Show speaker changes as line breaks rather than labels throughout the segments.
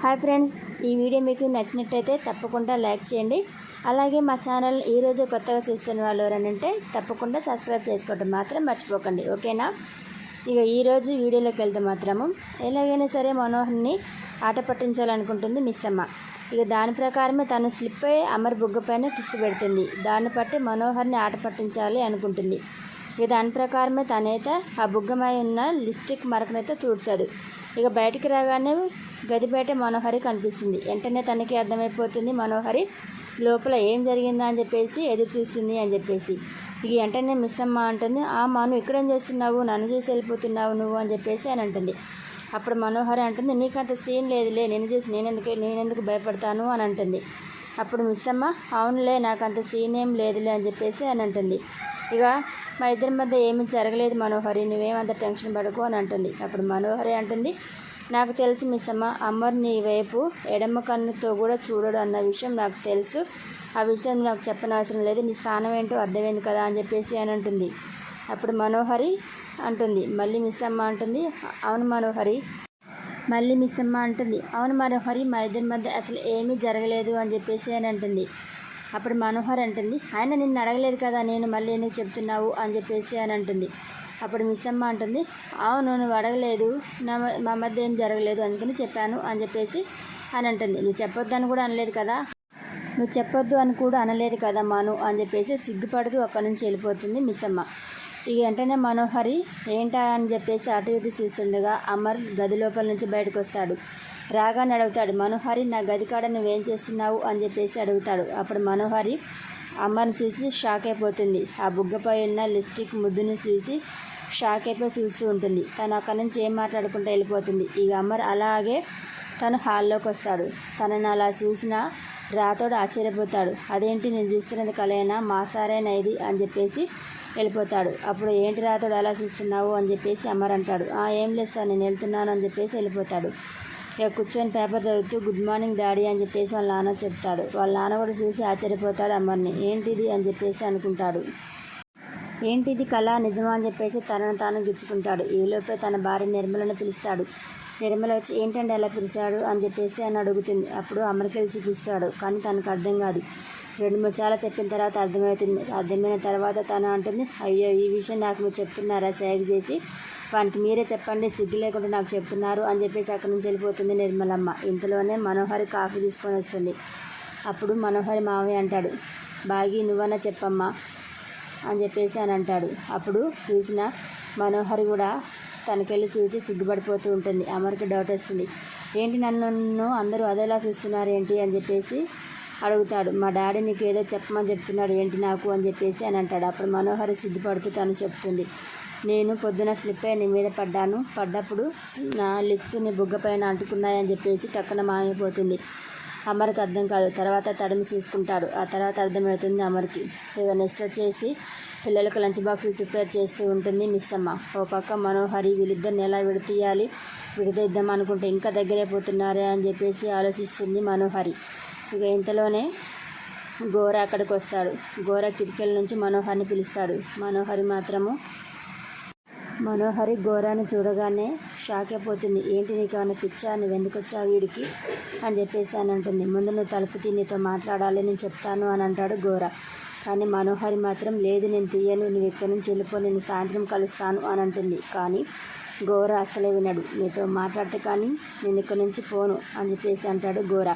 Hi friends ఈ video మీకు నచ్చినట్టయితే తప్పకుండా లైక్ చేయండి. అలాగే మా ఛానల్ ఈరోజు కొత్తగా చూస్తున్న వాళ్ళు ఎవరంటే తప్పకుండా సబ్స్క్రైబ్ చేసుకోవడం మాత్రం మర్చిపోకండి. ఓకేనా? ఇక ఈరోజు వీడియోలోకి వెళ్తే మాత్రము ఎలాగైనా సరే మనోహర్ని ఆట పట్టించాలనుకుంటుంది మిస్ అమ్మ ఇక దాని ప్రకారమే తను స్లిప్ అయ్యి అమర్ బుగ్గ పైన కిస్ పెడుతుంది. దాన్ని బట్టి మనోహర్ని ఆట పట్టించాలి అనుకుంటుంది. ఇక దాని ప్రకారమే తనైతే ఆ బుగ్గమై ఉన్న లిప్స్టిక్ మరకనైతే తూడ్చదు ఇక బయటికి రాగానే గది బయట మనోహరి కనిపిస్తుంది. వెంటనే తనకి అర్థమైపోతుంది మనోహరి లోపల ఏం జరిగిందా? అని చెప్పేసి ఎదురు చూస్తుంది అని చెప్పేసి. ఇక వెంటనే మిస్ అమ్మ అంటుంది. ఆ మాను ఇక్కడేం చేస్తున్నావు? నన్ను చూసి వెళ్ళిపోతున్నావు నువ్వు? అని చెప్పేసి అని అంటుంది. అప్పుడు మనోహరి అంటుంది నీకంత సీన్ లేదులే నేను చూసి నేనెందుకు నేనెందుకు భయపడతాను? అని అంటుంది. అప్పుడు మిస్ అమ్మ అవునులే నాకు అంత సీన్ ఏం లేదులే అని చెప్పేసి అని అంటుంది. ఇక మా ఇద్దరి మధ్య ఏమీ జరగలేదు మనోహరి నువ్వేమంత టెన్షన్ పడకు అని అంటుంది. అప్పుడు మనోహరి అంటుంది నాకు తెలుసు మిస్ అమ్మ అమ్మర్ నీ వైపు ఎడమ కన్నుతో కూడా చూడడు అన్న విషయం నాకు తెలుసు. ఆ విషయం నాకు చెప్పనవసరం లేదు నీ స్థానం ఏంటో అర్థమైంది కదా అని చెప్పేసి అని అంటుంది. అప్పుడు మనోహరి అంటుంది మళ్ళీ మిస్ అమ్మ అంటుంది అవును మనోహరి. మళ్ళీ మిస్ అమ్మ అంటుంది అవును మనోహరి మా ఇద్దరి మధ్య అసలు ఏమీ జరగలేదు అని చెప్పేసి అని అంటుంది. అప్పుడు మనోహర్ అంటుంది ఆయన నిన్ను అడగలేదు కదా నేను మళ్ళీ ఎందుకు చెప్తున్నావు? అని చెప్పేసి అని అంటుంది. అప్పుడు మిస్ అమ్మ అంటుంది అవును నువ్వు అడగలేదు నా మా మధ్య ఏం జరగలేదు అందుకని చెప్పాను అని చెప్పేసి అని అంటుంది. నువ్వు చెప్పొద్దని కూడా అనలేదు కదా నువ్వు చెప్పొద్దు అని కూడా అనలేదు కదా మాను అని చెప్పేసి సిగ్గుపడుతూ అక్కడి నుంచి వెళ్ళిపోతుంది మిస్ అమ్మ ఇక వెంటనే మనోహరి ఏంటా అని చెప్పేసి అటు ఇటు చూస్తుండగా అమర్ గది లోపల నుంచి బయటకు వస్తాడు. రాగానే అడుగుతాడు మనోహరి నా గది కాడ నువ్వేం చేస్తున్నావు? అని చెప్పేసి అడుగుతాడు. అప్పుడు మనోహరి అమ్మని చూసి షాక్ అయిపోతుంది. ఆ బుగ్గపై ఉన్న లిప్స్టిక్ ముద్దును చూసి షాక్ అయిపోయి చూస్తూ ఉంటుంది. తను అక్కడి నుంచి ఏం మాట్లాడుకుంటూ వెళ్ళిపోతుంది? ఇక అమర్ అలాగే తను హాల్లోకి వస్తాడు. తనని అలా చూసిన రాతోడు ఆశ్చర్యపోతాడు. అదేంటి? నేను చూస్తున్నది కలైనా మా సారేనా ఇది అని చెప్పేసి వెళ్ళిపోతాడు. అప్పుడు ఏంటి రాతడు అలా చూస్తున్నావు అని చెప్పేసి అమర్ అంటాడు. "ఆ, ఏం లేదు సార్ నేను వెళ్తున్నాను అని చెప్పేసి వెళ్ళిపోతాడు. ఇక కూర్చొని పేపర్ చదువుతూ గుడ్ మార్నింగ్ డాడీ అని చెప్పేసి వాళ్ళ నాన్న చెప్తాడు. వాళ్ళ నాన్న కూడా చూసి ఆశ్చర్యపోతాడు అమ్మర్ని ఏంటిది అని చెప్పేసి అనుకుంటాడు. ఏంటిది కళ? నిజమా అని చెప్పేసి తనను తాను గిచ్చుకుంటాడు. ఈలోపే తన భార్య నిర్మలను పిలుస్తాడు. నిర్మల వచ్చి ఏంటంటే ఎలా పిలిచాడు? అని చెప్పేసి అని అడుగుతుంది. అప్పుడు అమరికెళ్ళి చూపిస్తాడు. కానీ తనకు అర్థం కాదు. రెండు మూడు సార్లు చెప్పిన తర్వాత అర్థమవుతుంది. అర్థమైన తర్వాత తను అంటుంది అయ్యో ఈ విషయం నాకు మీరు చెప్తున్నారా? సేగ చేసి వానికి మీరే చెప్పండి సిగ్గు లేకుండా నాకు చెప్తున్నారు అని చెప్పేసి అక్కడి నుంచి వెళ్ళిపోతుంది నిర్మలమ్మ. ఇంతలోనే మనోహరి కాఫీ తీసుకొని వస్తుంది. అప్పుడు మనోహరి మావయ్య అంటాడు బాగి నువ్వన్నా చెప్పమ్మా అని చెప్పేసి అని అంటాడు. అప్పుడు చూసిన మనోహరి కూడా తనకెళ్ళి చూసి సిగ్గుపడిపోతూ ఉంటుంది. అమర్కి డౌట్ వస్తుంది. ఏంటి నన్ను అందరూ అదేలా చూస్తున్నారు ఏంటి అని చెప్పేసి అడుగుతాడు మా డాడీ నీకు ఏదో చెప్పమని చెప్తున్నాడు ఏంటి నాకు? అని చెప్పేసి అని అంటాడు. అప్పుడు మనోహరి సిగ్గుపడుతూ తను చెప్తుంది నేను పొద్దున స్లిప్ అయి నీ మీద పడ్డాను. పడ్డప్పుడు నా లిప్స్ నీ బుగ్గ పైన అంటుకున్నాయని చెప్పేసి టక్కున మాయమైపోతుంది. అమర్కి అర్థం కాదు. తర్వాత తడిమి చూసుకుంటాడు. ఆ తర్వాత అర్థమవుతుంది అమర్కి. ఇక నెక్స్ట్ వచ్చేసి పిల్లలకు లంచ్ బాక్సులు ప్రిపేర్ చేస్తూ ఉంటుంది మిస్ అమ్మ ఓ పక్క మనోహరి వీళ్ళిద్దరిని ఎలా విడతీయాలి? విడదీద్దాం అనుకుంటే ఇంకా దగ్గరే పోతున్నారే అని చెప్పేసి ఆలోచిస్తుంది మనోహరి. ఇక ఇంతలోనే గోర అక్కడికి వస్తాడు. గోర కిటికీల నుంచి మనోహర్ని పిలుస్తాడు. మనోహరి మాత్రము మనోహరి గోరాని చూడగానే షాక్ అయిపోతుంది. ఏంటి నీకు ఏమైనా పిచ్చా? నువ్వు ఎందుకు వచ్చావు వీడికి? అని చెప్పేసి అని అంటుంది. ముందు నువ్వు తలుపు తీ నీతో మాట్లాడాలి నేను చెప్తాను అని అంటాడు గోర కానీ మనోహరి మాత్రం లేదు నేను తీయను నువ్వు ఇక్కడి నుంచి వెళ్ళిపో నేను సాయంత్రం కలుస్తాను అని అంటుంది. కానీ గోర అసలే వినడు. నీతో మాట్లాడితే కానీ నేను ఇక్కడి నుంచి పోను అని చెప్పేసి అంటాడు గోర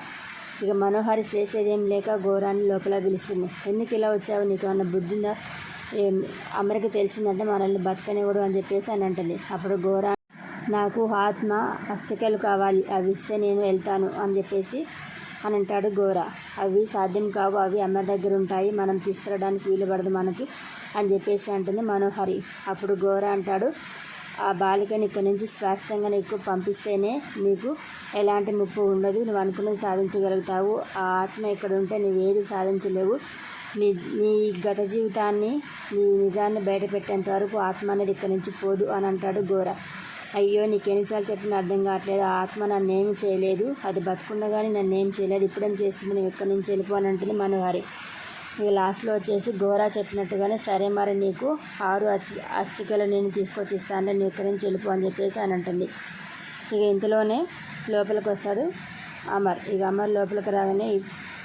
ఇక మనోహరి చేసేదేం లేక ఘోరాన్ని లోపల పిలుస్తుంది. ఎందుకు ఇలా వచ్చావు? నీకు అన్న బుద్ధిందా? ఏం? తెలిసిందంటే మనల్ని బతకనివ్వడు అని చెప్పేసి అని అంటుంది. అప్పుడు ఘోర నాకు ఆత్మ అస్థికలు కావాలి. అవి ఇస్తే నేను వెళ్తాను అని చెప్పేసి అని అంటాడు ఘోర. అవి సాధ్యం కావు. అవి అమ్మ దగ్గర ఉంటాయి. మనం తీసుకురావడానికి వీలు పడదు మనకి అని చెప్పేసి అంటుంది మనోహరి. అప్పుడు ఘోర అంటాడు ఆ బాలికని ఇక్కడి నుంచి స్వాస్థ్యంగా నీకు పంపిస్తేనే నీకు ఎలాంటి ముప్పు ఉండదు. నువ్వు అనుకున్నది సాధించగలుగుతావు. ఆ ఆత్మ ఇక్కడ ఉంటే నువ్వేది సాధించలేవు. నీ నీ గత జీవితాన్ని నీ నిజాన్ని బయటపెట్టేంత వరకు ఆత్మ అనేది ఇక్కడి నుంచి పోదు అని అంటాడు ఘోర. అయ్యో నీకెన్నిసార్లు చెప్పిన అర్థం కావట్లేదు. ఆ ఆత్మ నన్ను ఏమి చేయలేదు. అది బతుకుండగానే నన్ను ఏం చేయలేదు. ఇప్పుడేం చేస్తుంది? నువ్వు ఇక్కడి నుంచి వెళ్ళిపో అని అంటుంది మనోహరి. ఇక లాస్ట్లో వచ్చేసి గోరా చెప్పినట్టుగానే సరే మరి నీకు ఆరు అస్థి అస్థికలు నేను తీసుకొచ్చి ఇస్తాను నువ్వు ఇక్కడి నుంచి వెళ్ళిపో అని చెప్పేసి అని అంటుంది. ఇక ఇంతలోనే లోపలికి వస్తాడు అమర్. ఇక అమర్ లోపలికి రాగానే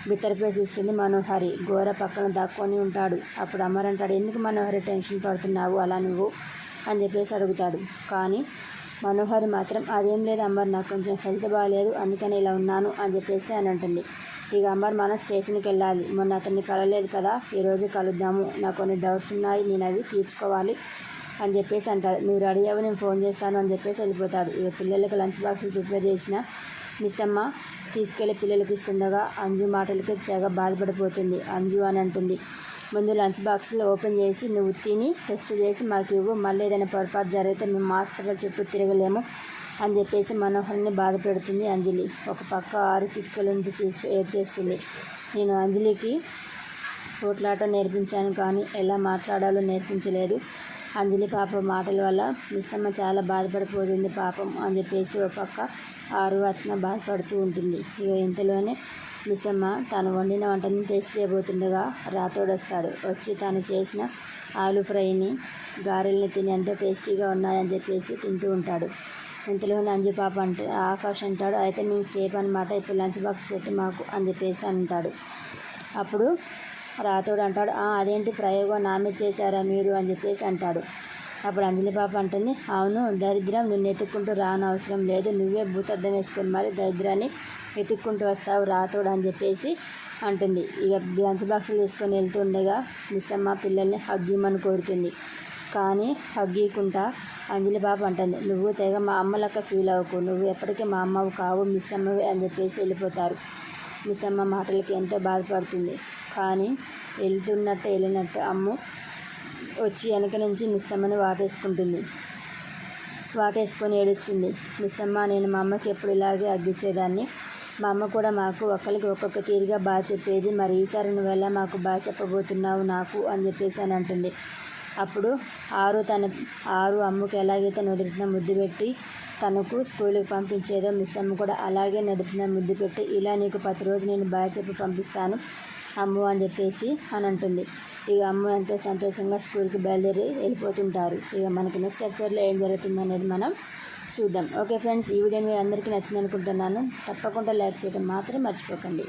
బిత్తరిపై చూస్తుంది మనోహరి. గోర పక్కన దాక్కొని ఉంటాడు. అప్పుడు అమర్ అంటాడు ఎందుకు మనోహరి టెన్షన్ పడుతున్నావు? అలా నువ్వు? అని చెప్పేసి అడుగుతాడు. కానీ మనోహరి మాత్రం అదేం లేదు అమర్ నాకు కొంచెం హెల్త్ బాగాలేదు అందుకని ఇలా ఉన్నాను అని చెప్పేసి అని అంటుంది. ఇక అమర్ మనం స్టేషన్కి వెళ్ళాలి. మొన్న అతన్ని కలలేదు కదా ఈరోజు కలుద్దాము. నాకు కొన్ని డౌట్స్ ఉన్నాయి నేను అవి తీర్చుకోవాలి అని చెప్పేసి అంటాడు. నువ్వు రెడీ అవ్వ నేను ఫోన్ చేస్తాను అని చెప్పేసి వెళ్ళిపోతాడు. ఇక పిల్లలకి లంచ్ బాక్సులు ప్రిపేర్ చేసిన మిస్ అమ్మ తీసుకెళ్ళి పిల్లలకి ఇస్తుండగా అంజు మాటలకి తెగ బాధపడిపోతుంది అంజు అని అంటుంది. ముందు లంచ్ బాక్స్లో ఓపెన్ చేసి నువ్వు తిని టెస్ట్ చేసి మాకు ఇవ్వు. మళ్ళీ ఏదైనా పొరపాటు జరిగితే మేము హాస్పిటల్ చుట్టూ తిరగలేము. అని చెప్పేసి మనోహర్ని బాధ పెడుతుంది అంజలి. ఒక పక్క ఆరు కిటికల నుంచి చూస్తూ ఏడ్చేస్తుంది. నేను అంజలికి పోట్లాట నేర్పించాను కానీ ఎలా మాట్లాడాలో నేర్పించలేదు. అంజలి పాప మాటల వల్ల మిస్సమ్మ చాలా బాధపడిపోతుంది పాపం అని చెప్పేసి ఒక పక్క ఆరు అత్న బాధపడుతూ ఉంటుంది. ఇక ఇంతలోనే మిస్సమ్మ తను వండిన వంటని టేస్ట్ చేయబోతుండగా రాతోడొస్తాడు. వచ్చి తను చేసిన ఆలు ఫ్రైని గారెల్ని తిని ఎంతో టేస్టీగా ఉన్నాయని చెప్పేసి తింటూ ఉంటాడు. ఇంతలోనే అంజు పాప అంటే ఆకాష్ అంటాడు అయితే మేము సేఫ్ అనమాట ఇప్పుడు లంచ్ బాక్స్ పెట్టి మాకు అని చెప్పేసి అంటాడు. అప్పుడు రాతోడు అంటాడు అదేంటి ప్రయోగం నామే చేశారా మీరు? అని చెప్పేసి అంటాడు. అప్పుడు అంజలి పాప అంటుంది అవును దరిద్రం నిన్ను ఎత్తుక్కుంటూ రాని అవసరం లేదు నువ్వే భూతద్దం వేసుకొని మరి దరిద్రాన్ని ఎత్తుక్కుంటూ వస్తావు రాతోడు అని చెప్పేసి అంటుంది. ఇక లంచ్ బాక్సులు తీసుకొని వెళ్తుండగా మిస్సమ్మ పిల్లల్ని హగ్గిమని కోరుతుంది కానీ హగ్గీకుంటా అంజలి అంటుంది. నువ్వు తెగ మా అమ్మలక్క ఫీల్ అవ్వకు. నువ్వు ఎప్పటికీ మా అమ్మవు కావు మిస్ అమ్మవి అని చెప్పేసి వెళ్ళిపోతారు. మిస్ అమ్మ మాటలకి ఎంతో బాధపడుతుంది. కానీ వెళ్తున్నట్టు వెళ్ళినట్టు అమ్ము వచ్చి వెనక నుంచి మిస్ అమ్మని వాటేసుకుంటుంది. వాటేసుకొని ఏడుస్తుంది. మిస్ అమ్మ నేను మా అమ్మకి ఎప్పుడు ఇలాగే అగ్గిచ్చేదాన్ని మా అమ్మ కూడా మాకు ఒక్కరికి ఒక్కొక్క తీరుగా బాగా చెప్పేది. మరి ఈసారి నువ్వెలా మాకు బాగా చెప్పబోతున్నావు నాకు? అని చెప్పేసి అని అంటుంది. అప్పుడు ఆరు తన ఆరు అమ్మకి ఎలాగైతే నుదుటిన ముద్దు పెట్టి తనకు స్కూల్కి పంపించేదో మిస్ అమ్మ కూడా అలాగే నుదుటిన ముద్దు పెట్టి ఇలా నీకు పది రోజు నేను బాగా చెప్పి పంపిస్తాను అమ్ము అని చెప్పేసి అని అంటుంది. ఇక అమ్మ ఎంతో సంతోషంగా స్కూల్కి బయలుదేరి వెళ్ళిపోతుంటారు. ఇక మనకి నెక్స్ట్ ఎపిసోడ్లో ఏం జరుగుతుంది అనేది మనం చూద్దాం. ఓకే ఫ్రెండ్స్ ఈ వీడియో మీ అందరికీ నచ్చింది అనుకుంటున్నాను తప్పకుండా లైక్ చేయడం మాత్రం మర్చిపోకండి.